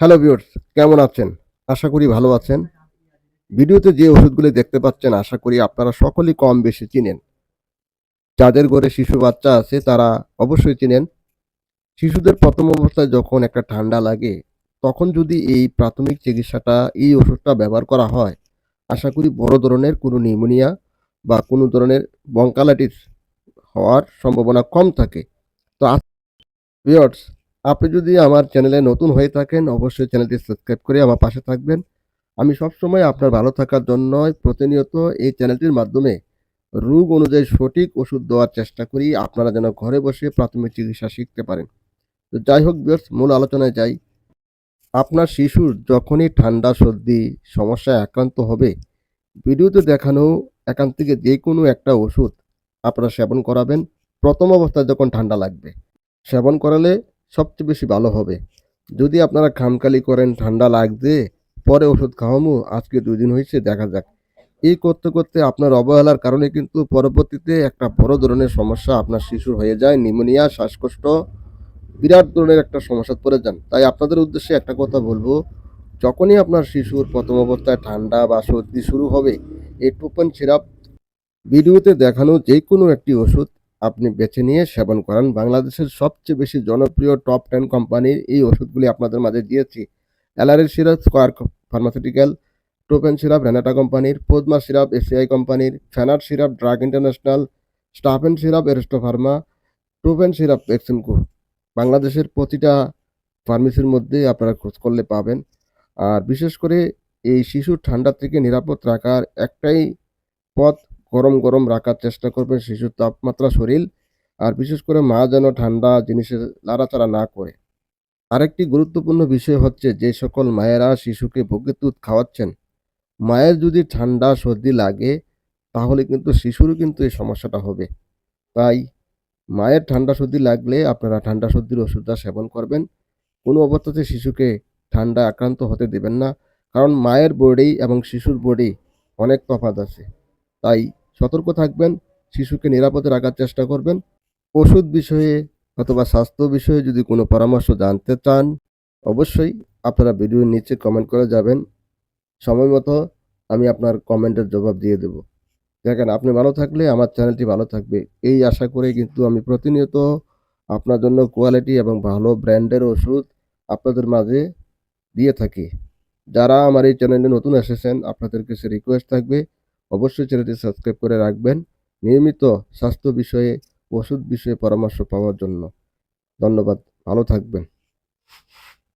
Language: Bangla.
হ্যালো ভিউয়ার্স, কেমন আছেন? আশা করি ভালো আছেন। ভিডিওতে যে ওষুধগুলি দেখতে পাচ্ছেন, আশা করি আপনারা সকলেই কম বেশি চিনেন। যাদের ঘরে শিশু বাচ্চা আছে, তারা অবশ্যই চিনেন। শিশুদের প্রথম অবস্থায় যখন একটা ঠান্ডা লাগে, তখন যদি এই প্রাথমিক চিকিৎসাটা, এই ওষুধটা ব্যবহার করা হয়, আশা করি বড় ধরনের কোনো নিউমোনিয়া বা কোনো ধরনের বঙ্কালাইটিস হওয়ার সম্ভাবনা কম থাকে। তো ভিউয়ার্স আপনি যদি আমার চ্যানেলে নতুন হয়ে থাকেন, অবশ্যই চ্যানেলটি সাবস্ক্রাইব করে আমার পাশে থাকবেন। আমি সবসময় আপনার ভালো থাকার জন্য প্রতিনিয়ত এই চ্যানেলটির মাধ্যমে রোগ অনুযায়ী সঠিক ওষুধ দেওয়ার চেষ্টা করি, আপনারা যেন ঘরে বসে প্রাথমিক চিকিৎসা শিখতে পারেন। তো যাই হোক বিয়ার্স মূল আলোচনায় যাই। আপনার শিশুর যখনই ঠান্ডা, সর্দি সমস্যায় আক্রান্ত হবে, ভিডিওতে দেখানো এখান থেকে যে কোনো একটা ওষুধ আপনারা সেবন করাবেন। প্রথম অবস্থায় যখন ঠান্ডা লাগবে, সেবন করালে সবচেয়ে বেশি ভালো হবে। যদি আপনারা খামকালি করেন, ঠান্ডা লাগছে, পরে ওষুধ খাওয়ামো, আজকে দুই দিন হয়েছে, দেখা যাক। এই করতে করতে আপনার অবহেলার কারণে কিন্তু পরবর্তীতে একটা বড় ধরনের সমস্যা আপনার শিশুর হয়ে যায় নিউমোনিয়া শ্বাসকষ্ট, বিরাট ধরনের একটা সমস্যা পড়ে যান। তাই আপনাদের উদ্দেশ্যে একটা কথা বলব, যখনই আপনার শিশুর প্রথম অবস্থায় ঠান্ডা বা সর্দি শুরু হবে, এই টুপন সিরাপ ভিডিওতে দেখানো যে কোনো একটি ওষুধ আপনি বেছে নিয়ে সেবন করান। বাংলাদেশের সবচেয়ে বেশি জনপ্রিয় টপ টেন কোম্পানির এই ওষুধগুলি আপনাদের মাঝে দিয়েছি। অ্যালারের সিরাপ, স্কোয়ার ফার্মাসিউটিক্যাল, টোপেন সিরাপ, রেনাটা কোম্পানির, পোদমা সিরাপ, এসিআই কোম্পানির ফ্যানার সিরাপ, ড্রাগ ইন্টারন্যাশনাল, স্টাফেন সিরাপ, এরেস্টো ফার্মা, টোপেন সিরাপ ভ্যাকসিনকো বাংলাদেশের প্রতিটা ফার্মেসির মধ্যে আপনারা খোঁজ করলে পাবেন। আর বিশেষ করে এই শিশুর ঠান্ডা থেকে নিরাপদ রাখার একটাই পথ গরম গরম রাখার চেষ্টা করবেন শিশুর তাপমাত্রা শরীর, আর বিশেষ করে মা যেন ঠান্ডা জিনিসের নাড়াচাড়া না করে। আরেকটি গুরুত্বপূর্ণ বিষয় হচ্ছে যে সকল মায়েরা শিশুকে বুকে দুধ খাওয়াচ্ছেন। মায়ের যদি ঠান্ডা সর্দি লাগে, তাহলে কিন্তু শিশুরও কিন্তু এই সমস্যাটা হবে। তাই মায়ের ঠান্ডা সর্দি লাগলে আপনারা ঠান্ডা সর্দির ওষুধটা সেবন করবেন। কোনো অবস্থাতে শিশুকে ঠান্ডা আক্রান্ত হতে দেবেন না, কারণ মায়ের বডি এবং শিশুর বডি অনেক তফাৎ আছে। তাই সতর্ক থাকবেন, শিশুকে নিরাপদে রাখার চেষ্টা করবেন। ওষুধ বিষয়ে অথবা স্বাস্থ্য বিষয়ে যদি কোনো পরামর্শ জানতে চান, অবশ্যই আপনারা ভিডিওর নিচে কমেন্ট করে যাবেন। সময় মতো আমি আপনার কমেন্টের জবাব দিয়ে দেব। দেখেন, আপনি ভালো থাকলে আমার চ্যানেলটি ভালো থাকবে। এই আশা করে কিন্তু আমি প্রতিনিয়ত আপনার জন্য কোয়ালিটি এবং ভালো ব্র্যান্ডের ওষুধ আপনাদের মাঝে দিয়ে থাকি। যারা আমার এই চ্যানেলে নতুন এসেছেন আপনাদের কাছে রিকোয়েস্ট থাকবে। অবশ্যই চ্যানেলটি সাবস্ক্রাইব করে রাখবেন। নিয়মিত স্বাস্থ্য বিষয়ে, ওষুধ বিষয়ে পরামর্শ পাওয়ার জন্য। ধন্যবাদ, ভালো থাকবেন।